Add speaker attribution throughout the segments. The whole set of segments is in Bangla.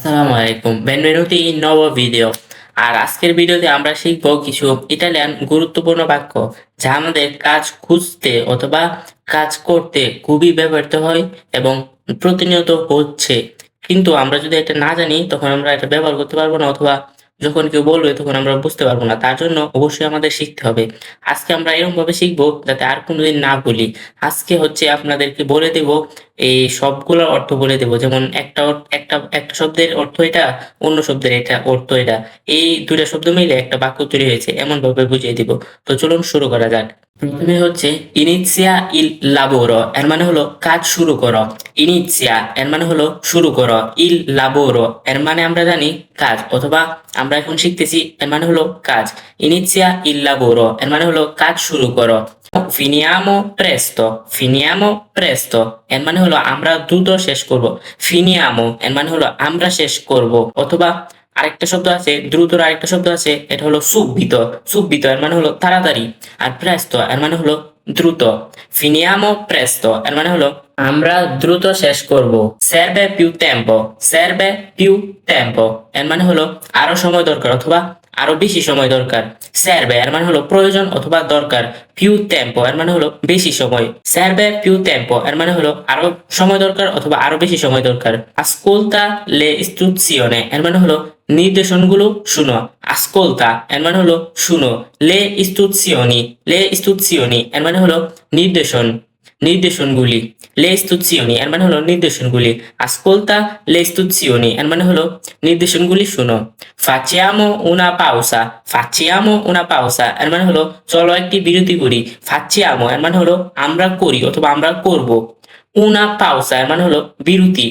Speaker 1: আসসালামু আলাইকুম। বেনভেনুতি ইন নব ভিডিও। আর আজকের ভিডিওতে আমরা শিখব কিছু ইটালিয়ান গুরুত্বপূর্ণ বাক্য, যা আমাদের কাজ খুঁজতে অথবা কাজ করতে খুবই ব্যবহৃত হয় এবং প্রতিনিয়ত হচ্ছে। কিন্তু আমরা যদি এটা না জানি, তখন আমরা এটা ব্যবহার করতে পারব না অথবা যখন কেউ বলবে, তখন আমরা বুঝতে পারব না। তার জন্য অবশ্যই আমাদের শিখতে হবে। আজকে আমরা এরকম ভাবে শিখব যাতে আর কোনোদিন না ভুলি। আজকে হচ্ছে আপনাদেরকে বলে দেব এই সবগুলোর অর্থ বলে দেব। যেমন একটা একটা একটা শব্দের অর্থ এটা, অন্য শব্দের এটা, অর্থ এটা। এই দুইটা শব্দ মিলে একটা বাক্য তৈরি হয়েছে এমন ভাবে বুঝিয়ে দিব। তো চলুন শুরু করা যাক। প্রথমে হচ্ছে ইনিসিয়া ইল লাবোরো, এর মানে হলো কাজ শুরু করো। ইনিসিয়া এর মানে হলো শুরু করো। ইল লাবোরো, এর মানে আমরা জানি কাজ, অথবা আমরা এখন শিখতেছি, এর মানে হলো কাজ। ইনিসিয়া ইল লাবোরো, এর মানে হলো কাজ শুরু করো। ফিনিয়ামো প্রেস্তো ফিনিয়ামো প্রেস্তো এর মানে হলো আমরা দ্রুত শেষ করব। ফিনিয়ামো এর মানে হলো আমরা শেষ করব। অথবা আরেকটা শব্দ আছে, দ্রুত আরেকটা শব্দ আছে, এটা হলো সুবিত। সুবিত এর মানে হলো তাড়াতাড়ি। আর প্রেস্ত এর মানে হলো দ্রুত। ফিনিয়ামো প্রেস্তো এর মানে হলো, আমরা দ্রুত শেষ করব। সেরবে পিউ টেম্পো সেরবে পিউ টেম্পো এর মানে হলো, আরও সময় দরকার অথবা আরও বেশি সময় দরকার। স্যারবে এর মানে হলো প্রয়োজন অথবা দরকার। পিউ টেম্পো এর মানে হলো বেশি সময়। স্যারবে পিউ টেম্পো এর মানে হলো আরও সময় দরকার অথবা আরও বেশি সময় দরকার। আসcolta লে istruzioni, এর মানে হলো নির্দেশনগুলো শুনো। আসcolta এর মানে হলো শুনো। লে istruzioni le istruzioni এর মানে হলো নির্দেশন, নির্দেশনগুলি। le istruzioni এর মানে হলো নির্দেশনগুলি। ascolta le istruzioni এর মানে হলো নির্দেশনগুলি শুনো। ফাচিয়ামো উনা pausa ফাচিয়ামো উনা pausa এর মানে হলো চলো একটি বিরতি করি। facciamo এর মানে হলো আমরা করি অথবা আমরা করব। উনা pausa এর মানে হলো বিরতি।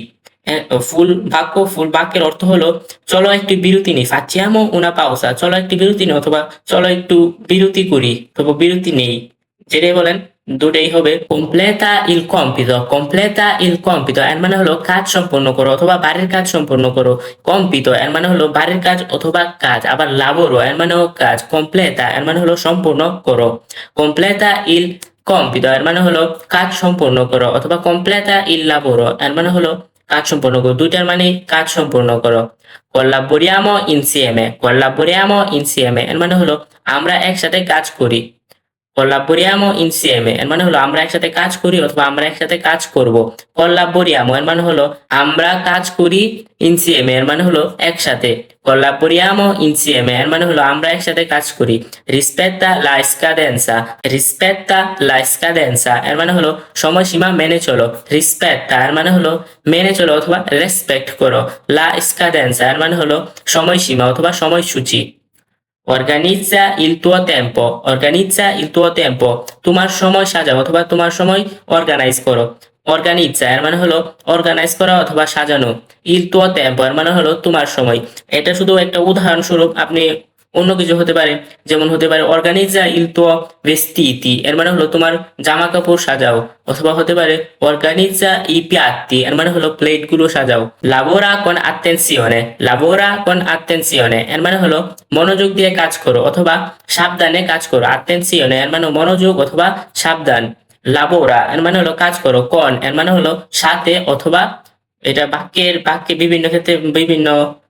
Speaker 1: ফুল বাক্য, ফুল বাক্যের অর্থ হলো, চলো একটি বিরতি নিই। facciamo উনা পাওসা, চলো একটি বিরতি নিই অথবা চলো একটু বিরতি করি অথবা বিরতি নেই। যেটাই বলেন, দুটাই হবে কমপ্লেটা ইল কম্পিত কমপ্লেটা ইল কম্পিত এর মানে হলো কাজ সম্পন্ন করো অথবা বাড়ির কাজ সম্পন্ন করো। কম্পিত এর মানে হলো বাড়ির কাজ অথবা কাজ, আবার লাবোরো এর মানেও কাজ কমপ্লেটা এর মানে হলো সম্পূর্ণ করো। কমপ্লেটা ইল কম্পিত এর মানে হলো কাজ সম্পন্ন করো অথবা কমপ্লেটা ইল লাবোরো এর মানে হলো কাজ সম্পন্ন করো। দুইটার মানে কাজ সম্পূর্ণ করো। collaboriamo ইনসিএমএ collaboriamo ইনসিএমএ এর মানে হলো আমরা একসাথে কাজ করি। Collaboriamo insieme এর মানে হলো আমরা একসাথে কাজ করি অথবা আমরা একসাথে কাজ করব। collaboriamo এর মানে হলো আমরা কাজ করি insieme এর মানে হলো একসাথে। collaboriamo insieme এর মানে হলো আমরা একসাথে কাজ করি। rispetta la scadenza rispetta la scadenza এর মানে হলো সময়সীমা মেনে চলো। rispetta এর মানে হলো মেনে চলো অথবা রেসপেক্ট করো। la scadenza এর মানে হলো সময়সীমা অথবা সময়সূচি। Organizza il tuo tempo, organizza il tuo tempo. তোমার সময় সাজাও অথবা তোমার সময় অর্গানাইজ করো। অর্গানিজা এর মানে হলো অর্গানাইজ করা অথবা সাজানো। ইল তো তেম্প এর মানে হলো তোমার সময়। এটা শুধু একটা উদাহরণস্বরূপ আপনি অন্য কিছু হতে পারে। যেমন হতে পারে অর্গানিজা ইল তুয়া ভেস্তিতি। এর মানে হলো তোমার জামা কাপড় সাজাও। অথবা হতে পারে অর্গানিজা ই পিয়াত্তি এর মানে হলো প্লেটগুলো সাজাও। লাবোরা কোন attenzione লাবোরা কোন attenzione এর মানে হলো মনোযোগ দিয়ে কাজ করো অথবা সাবধানে কাজ করো। attenzione এর মানে মনোযোগ অথবা সাবধান। লাবোরা এর মানে হলো কাজ করো। কন, এর মানে হলো সাথে অথবা এটা বাক্যের বাক্যে বিভিন্ন ক্ষেত্রে বিভিন্ন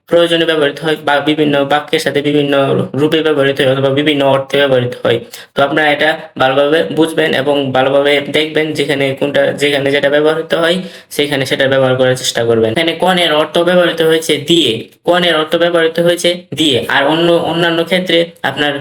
Speaker 1: প্রয়োজনে ব্যবহৃত হয় বা বিভিন্ন বাক্যের সাথে বিভিন্ন রূপে ব্যবহৃত হয় অথবা বিভিন্ন অর্থে ব্যবহৃত হয়। তো আপনারা এটা ভালোভাবে বুঝবেন এবং ভালোভাবে দেখবেন যেখানে কোনটা, যেখানে যেটা ব্যবহৃত হয়, সেখানে সেটা ব্যবহার করার চেষ্টা করবেন। এখানে কনের অর্থ ব্যবহৃত হয়েছে দিয়ে। কনের অর্থ ব্যবহৃত হয়েছে দিয়ে। আর অন্য, অন্যান্য ক্ষেত্রে আপনার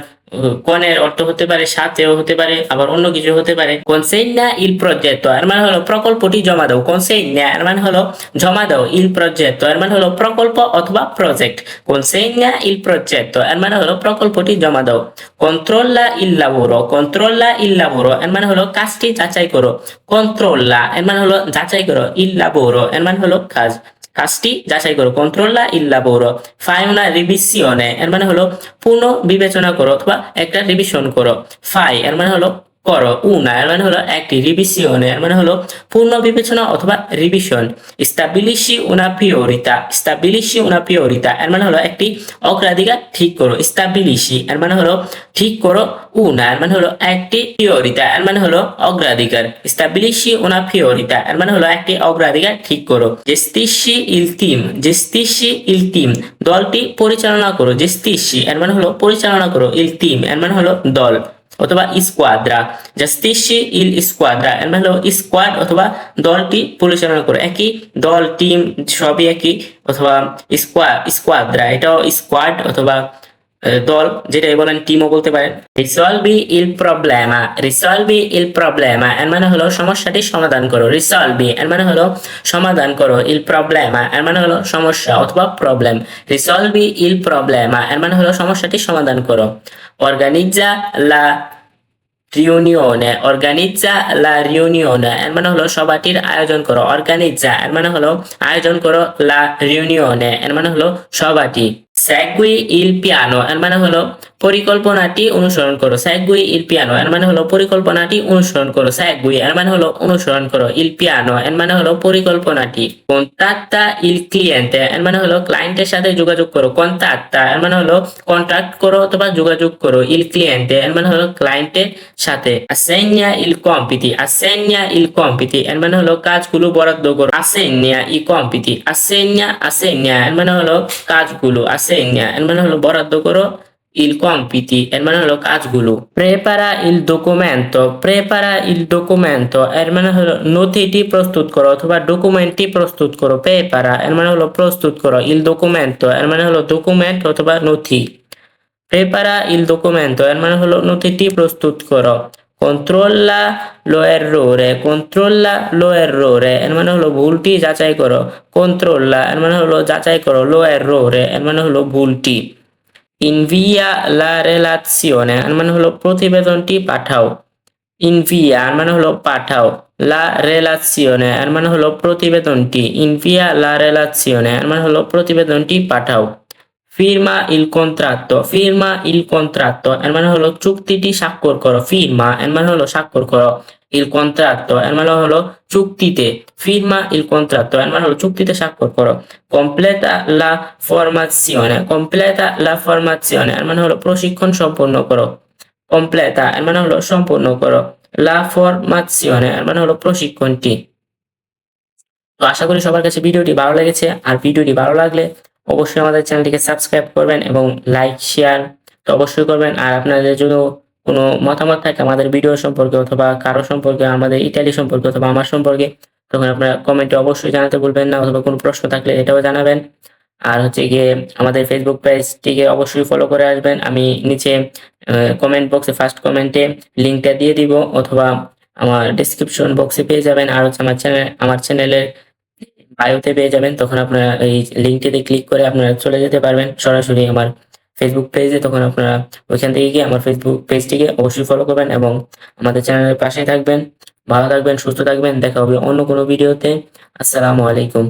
Speaker 1: কনের অর্থ হতে পারে, সাথেও হতে পারে, আবার অন্য কিছু হতে পারে। কনসেইনা ইল প্রজেক্টো এর মানে হলো প্রকল্পটি জমা দাও। কনসেইনা এর মানে হলো জমা দাও, ইল প্রজেক্টো এর মানে হলো প্রকল্প অথবা প্রজেক্ট কনসেইনা ইল প্রজেক্টো এর মানে হলো প্রকল্পটি জমা দাও। কন্ট্রোল্লা ইল লাবোরো, কন্ট্রোল্লা ইল লাবোরো, এর মানে হলো কাজটি যাচাই করো। কন্ট্রোল্লা, এর মানে হলো যাচাই করো, ইল লাবোরো, এর মানে হলো কাজ। কাজটি যাচাই করো। কন্ট্রোল্লা ইল্লা বৌরো। ফাই রিভিশনে এর মানে হলো পুনঃ বিবেচনা করো অথবা একটা রিভিশন করো। ফাই এর মানে হলো করো। una এর মানে হলো একটি রিভিশন এর মানে হলো পূর্ণ বিবেচনা অথবা রিভিশন। স্টাবলিশি una priorità স্টাবলিশি una priorità এর মানে হলো একটি অগ্রাধিকার ঠিক করো। স্টাবলিশি। এর মানে হলো ঠিক করো una এর মানে হলো একটি প্রিয়রিতা। এর মানে হলো অগ্রাধিকার। স্টাবলিশি una priorità এর মানে হলো একটি অগ্রাধিকার ঠিক করো। team gestisci il team দলটি পরিচালনা করো। gestisci এর মানে হলো পরিচালনা করো। ইলতিম। এর মানে হলো দল। অথবা স্কোয়াদ্রা জাস্টিসি ইল স্কোয়াদ্রা এর মানে হলো স্কোয়াড অথবা দলটি পরিচালনা করে। একই দল টিম সবই একই অথবা স্কোয়াড স্কোয়াদ্রা এটাও স্কোয়াড অথবা দল যেটাই বলেন টিমও বলতে পারেন। রিসলভি ইল প্রবলেমা রিসলভি ইল প্রবলেমা এর মানে হলো সমস্যাটি সমাধান করো। রিসলভি এর মানে হলো সমাধান করো ইল প্রবলেমা এর মানে হলো সমস্যা অথবা প্রবলেম রিসলভি ইল প্রবলেমা এর মানে হলো সমস্যাটি সমাধান করো। Organizza লা riunione, organizza লা riunione, এর মানে হলো সভাটির আয়োজন করো। Organizza, এর মানে হলো আয়োজন করো লা riunione, এর মানে হলো সভাটি। Segui il piano এর মানে হলো পরিকল্পনাটি অনুসরণ করো। segui il piano এর মানে হলো পরিকল্পনাটি অনুসরণ করো। segui এর মানে হলো অনুসরণ করো। il piano এর মানে হলো পরিকল্পনাটি। contatta il cliente এর মানে হলো ক্লায়েন্টের সাথে যোগাযোগ করো। contatta এর মানে হলো কন্ট্রাক্ট করো অথবা যোগাযোগ করো il cliente এর মানে হলো ক্লায়েন্টের সাথে। assegna il compiti assegna il compiti এর মানে হলো কাজগুলো বরাদ্দ করো। assegna i compiti assegna assegna এর মানে হলো কাজগুলো। assegna এর মানে হলো বরাদ্দ করো il compiti এর মানে হলো কাজগুলো prepara il documento prepara il documento এর মানে হলো নথিটি প্রস্তুত করো অথবা ডকুমেন্টটি প্রস্তুত করো prepara এর মানে হলো প্রস্তুত করো il documento এর মানে হলো ডকুমেন্ট অথবা নথি prepara il documento এর মানে হলো নথিটি প্রস্তুত করো controlla lo errore controlla lo errore এর মানে হলো ভুলটি যাচাই করো controlla এর মানে হলো যাচাই করো lo errore এর মানে হলো ভুলটি la relazione এর মানে হলো প্রতিবেদনটি পাঠাও invia এর মানে হলো পাঠাও la relazione এর মানে হলো প্রতিবেদনটি invia la relazione এর মানে হলো প্রতিবেদনটি পাঠাও ফিরমা ইল কন্ট্রাক্ট ফিরমা ইল কন্ট্রাক্ট এর মানে হলো চুক্তিটি স্বাক্ষর করো ফিরমা এর মানে হলো স্বাক্ষর করো ইল কন্ট্রাক্ট এর মানে হলো চুক্তিতে ফিরমা ইল কন্ট্রাক্ট এর মানে হলো চুক্তিতে স্বাক্ষর করো। কমপ্লেটা লা ফরমাzione কমপ্লেটা লা ফরমাzione এর মানে হলো প্রশিক্ষণ সম্পন্ন করো। কমপ্লেটা এর মানে হলো সম্পূর্ণ করো। লা ফরমাzione এর মানে হলো প্রশিক্ষণটি। তো আশা করি সবার কাছে ভিডিওটি ভালো লেগেছে। আর ভিডিওটি ভালো লাগলে অবশ্যই আমাদের চ্যানেলটিকে সাবস্ক্রাইব করবেন এবং লাইক শেয়ার তো অবশ্যই করবেন। আর আপনাদের যদি কোনো মতামত থাকে আমাদের ভিডিও সম্পর্কে অথবা কারও সম্পর্কে, আমাদের ইটালি সম্পর্কে অথবা আমার সম্পর্কে, তখন আপনারা কমেন্টে অবশ্যই জানাতে ভুলবেন না অথবা কোনো প্রশ্ন থাকলে এটাও জানাবেন। আর হচ্ছে গিয়ে আমাদের ফেসবুক পেজটিকে অবশ্যই ফলো করে আসবেন। আমি নিচে কমেন্ট বক্সে ফার্স্ট কমেন্টে লিঙ্কটা দিয়ে দিব অথবা আমার ডিসক্রিপশন বক্সে পেয়ে যাবেন। আর হচ্ছে আমার চ্যানেল আমার চ্যানেলের বায়োতে পেয়ে যাবেন। তখন আপনারা এই লিঙ্কটিতে ক্লিক করে আপনারা চলে যেতে পারবেন। সরাসরি আমার ফেসবুক পেজে তখন আপনারা ওইখান থেকে গিয়ে আমার ফেসবুক পেজটিকে অবশ্যই ফলো করবেন এবং আমাদের চ্যানেলের পাশে থাকবেন। ভালো থাকবেন, সুস্থ থাকবেন। দেখা হবে অন্য কোনো ভিডিওতে আসসালামু আলাইকুম।